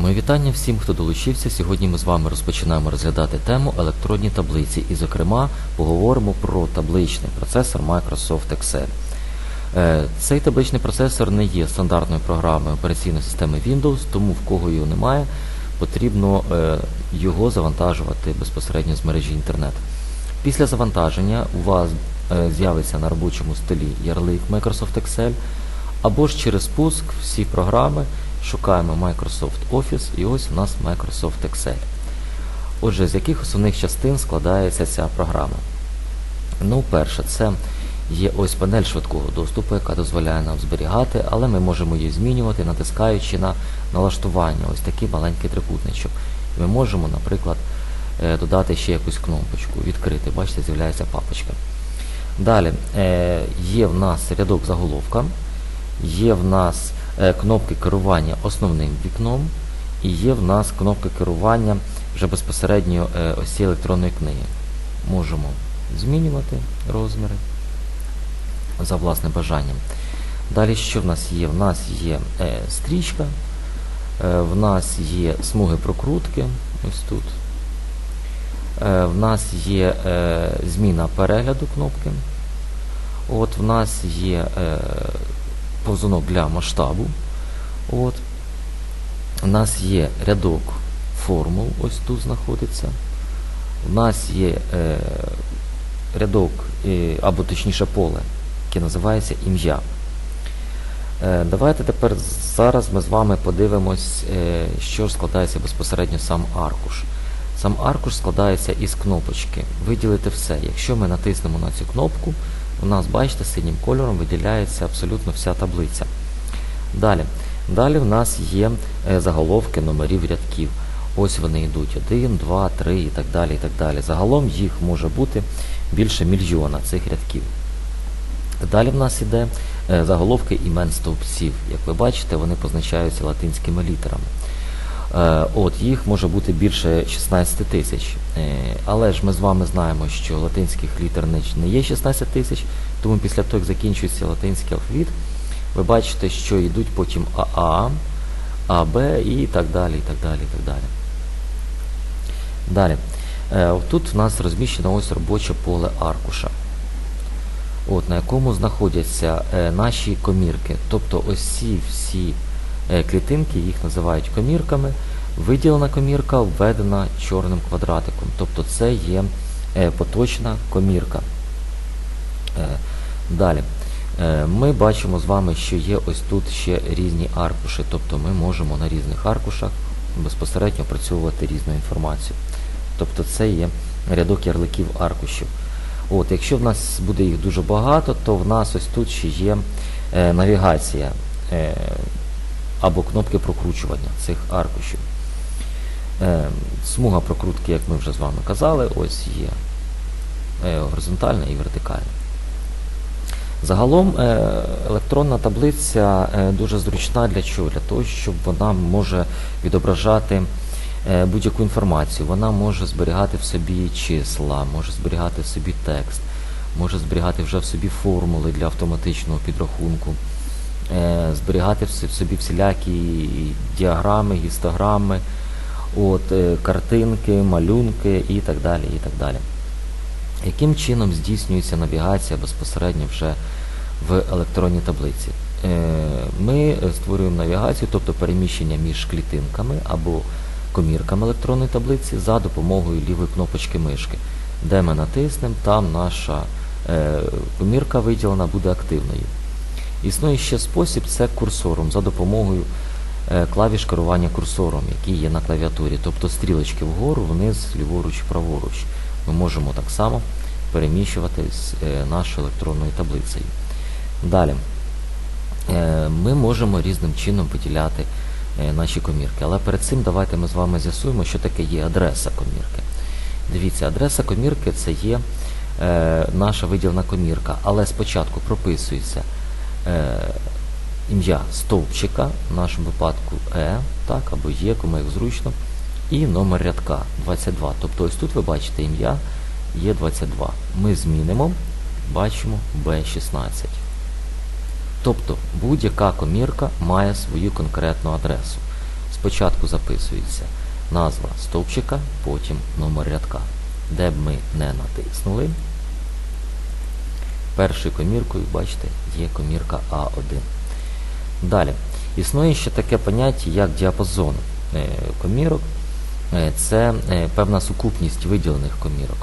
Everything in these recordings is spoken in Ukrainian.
Мої вітання всім, хто долучився. Сьогодні ми з вами розпочинаємо розглядати тему електронні таблиці і, зокрема, поговоримо про табличний процесор Microsoft Excel. Е, Цей табличний процесор не є стандартною програмою операційної системи Windows, тому в кого його немає, потрібно е, його завантажувати безпосередньо з мережі інтернет. Після завантаження у вас е, з'явиться на робочому столі ярлик Microsoft Excel, або ж через пуск всі програми шукаємо Microsoft Office і ось у нас Microsoft Excel. Отже, з яких основних частин складається ця програма? Ну, перше, це є ось панель швидкого доступу, яка дозволяє нам зберігати, але ми можемо її змінювати, натискаючи на налаштування, ось такий маленький трикутничок. Ми можемо, наприклад, е, додати ще якусь кнопочку, відкрити. Бачите, з'являється папочка. Далі е, є в нас рядок заголовка, є в нас кнопки керування основним вікном, і є в нас кнопки керування вже безпосередньо е, ось електронної книги. Можемо змінювати розміри за власним бажанням. Далі що в нас є? В нас є е, стрічка, е, в нас є смуги прокрутки, ось тут. Е, в нас є е, зміна перегляду кнопки. От В нас є е, повзунок для масштабу. От. У нас є рядок формул, ось тут знаходиться. У нас є е, рядок, е, або точніше поле, яке називається ім'я. Е, давайте тепер зараз ми з вами подивимось, е, що складається безпосередньо сам аркуш. Сам аркуш складається із кнопочки. Виділити все. Якщо ми натиснемо на цю кнопку, у нас, бачите, синім кольором виділяється абсолютно вся таблиця. Далі. Далі в нас є е, заголовки номерів рядків. Ось вони йдуть 1, 2, 3 і так далі. і так далі. Загалом їх може бути більше мільйона цих рядків. Далі в нас іде е, заголовки імен стовпців. Як ви бачите, вони позначаються латинськими літерами. Е, От, їх може бути більше 16 тисяч. Е, Але ж ми з вами знаємо, що латинських літер не, є 16 тисяч, тому після того, як закінчується латинський алфавіт, ви бачите, що йдуть потім АА, АБ і так далі. і так далі, і так далі. Далі. Е, Тут в нас розміщено ось робоче поле аркуша, от, на якому знаходяться наші комірки. Тобто ось ці всі клітинки, їх називають комірками. Виділена комірка введена чорним квадратиком. Тобто це є е, поточна комірка. Е, Далі. Е, Ми бачимо з вами, що є ось тут ще різні аркуші, тобто ми можемо на різних аркушах безпосередньо опрацьовувати різну інформацію. Тобто це є рядок ярликів аркушів. От, Якщо в нас буде їх дуже багато, то в нас ось тут ще є е, навігація е, або кнопки прокручування цих аркушів. Е, смуга прокрутки, як ми вже з вами казали, ось є е, горизонтальна і вертикальна. Загалом е, електронна таблиця дуже зручна для чого? Для того, щоб вона може відображати будь-яку інформацію. Вона може зберігати в собі числа, може зберігати в собі текст, може зберігати вже в собі формули для автоматичного підрахунку, зберігати в собі всілякі діаграми, гістограми, от, е, картинки, малюнки і так далі. і так далі. Яким чином здійснюється навігація безпосередньо вже в електронній таблиці? Е, Ми е, створюємо навігацію, тобто переміщення між клітинками або комірками електронної таблиці за допомогою лівої кнопочки мишки. Де ми натиснемо, там наша е, комірка виділена буде активною. Існує ще спосіб це курсором за допомогою е, клавіш керування курсором, які є на клавіатурі, тобто стрілочки вгору, вниз, ліворуч, праворуч. Ми можемо так само переміщувати з е, нашою електронною таблицею. Далі. Е, Ми можемо різним чином виділяти наші комірки. Але перед цим давайте ми з вами з'ясуємо, що таке є адреса комірки. Дивіться, адреса комірки це є наша виділена комірка, але спочатку прописується е, ім'я стовпчика, в нашому випадку Е, так, або Є, кому як зручно, і номер рядка 22. Тобто ось тут ви бачите ім'я є 22. Ми змінимо, бачимо B16. Тобто будь-яка комірка має свою конкретну адресу. спочатку записується назва стовпчика, потім номер рядка. Де б ми не натиснули, першою коміркою, бачите, є комірка А1. Далі. Існує ще таке поняття, як діапазон е, комірок. Е, Це е, певна сукупність виділених комірок.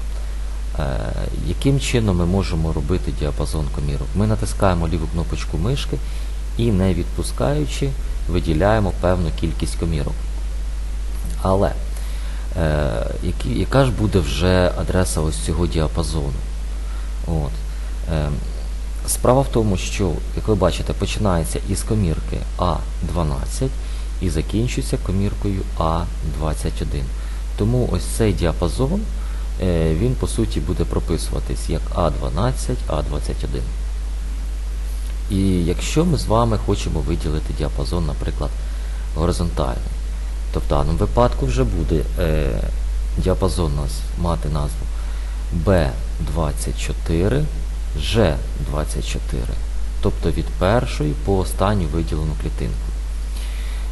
Яким чином ми можемо робити діапазон комірок? Ми натискаємо ліву кнопочку мишки і, не відпускаючи, виділяємо певну кількість комірок. Але яка ж буде вже адреса ось цього діапазону? От. Е, справа в тому, що, як ви бачите, починається із комірки А12 і закінчується коміркою А21. Тому ось цей діапазон, е, він по суті буде прописуватись як А12, А21. І якщо ми з вами хочемо виділити діапазон, наприклад, горизонтальний, то в даному випадку вже буде е, діапазон у нас мати назву B24, G24, тобто від першої по останню виділену клітинку.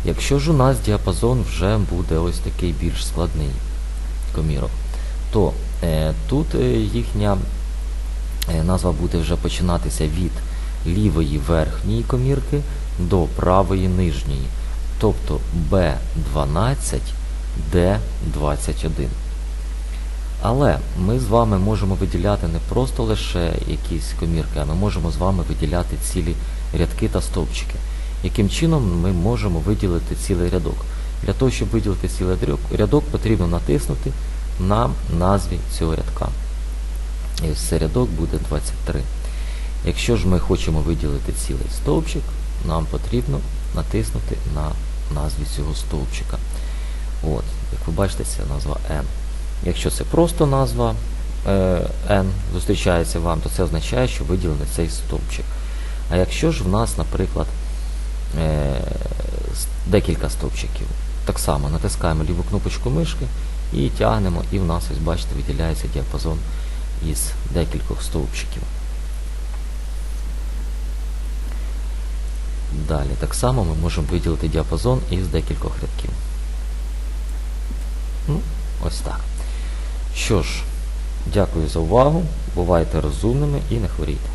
Якщо ж у нас діапазон вже буде ось такий більш складний комірок, то е, тут е, їхня е, назва буде вже починатися від лівої верхньої комірки до правої нижньої, тобто B12, D21. Але ми з вами можемо виділяти не просто лише якісь комірки, а ми можемо з вами виділяти цілі рядки та стовпчики. Яким чином ми можемо виділити цілий рядок? Для того, щоб виділити цілий рядок, потрібно натиснути на назві цього рядка. І ось цей рядок буде 23. Якщо ж ми хочемо виділити цілий стовпчик, нам потрібно натиснути на назві цього стовпчика. От, як ви бачите, це назва N. Якщо це просто назва е, N зустрічається вам, то це означає, що виділений цей стовпчик. А якщо ж в нас, наприклад, е, декілька стовпчиків, так само натискаємо ліву кнопочку мишки і тягнемо, і в нас, ось бачите, виділяється діапазон із декількох стовпчиків. Далі так само ми можемо виділити діапазон із декількох рядків. Ну, ось так. Що ж, дякую за увагу. Бувайте розумними і не хворійте.